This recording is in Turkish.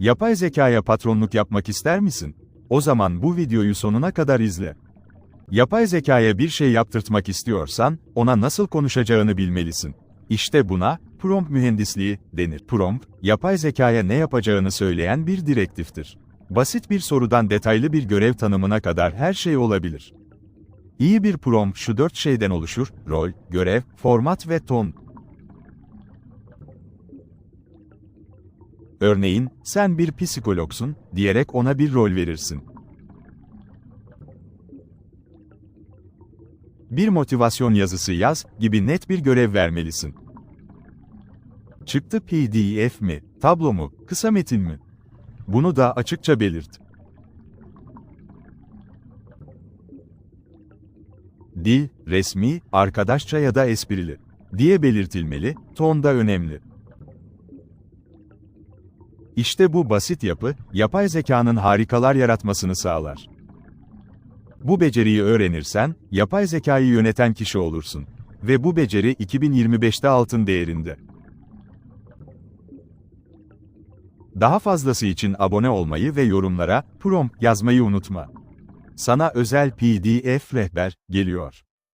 Yapay zekaya patronluk yapmak ister misin? O zaman bu videoyu sonuna kadar izle. Yapay zekaya bir şey yaptırtmak istiyorsan, ona nasıl konuşacağını bilmelisin. İşte buna, prompt mühendisliği denir. Prompt, yapay zekaya ne yapacağını söyleyen bir direktiftir. Basit bir sorudan detaylı bir görev tanımına kadar her şey olabilir. İyi bir prompt şu dört şeyden oluşur, rol, görev, format ve ton. Örneğin, sen bir psikologsun, diyerek ona bir rol verirsin. Bir motivasyon yazısı yaz gibi net bir görev vermelisin. Çıktı PDF mi, tablo mu, kısa metin mi? Bunu da açıkça belirt. Dil, resmi, arkadaşça ya da esprili diye belirtilmeli, ton da önemli. İşte bu basit yapı, yapay zekanın harikalar yaratmasını sağlar. Bu beceriyi öğrenirsen, yapay zekayı yöneten kişi olursun. Ve bu beceri 2025'te altın değerinde. Daha fazlası için abone olmayı ve yorumlara prompt yazmayı unutma. Sana özel PDF rehber geliyor.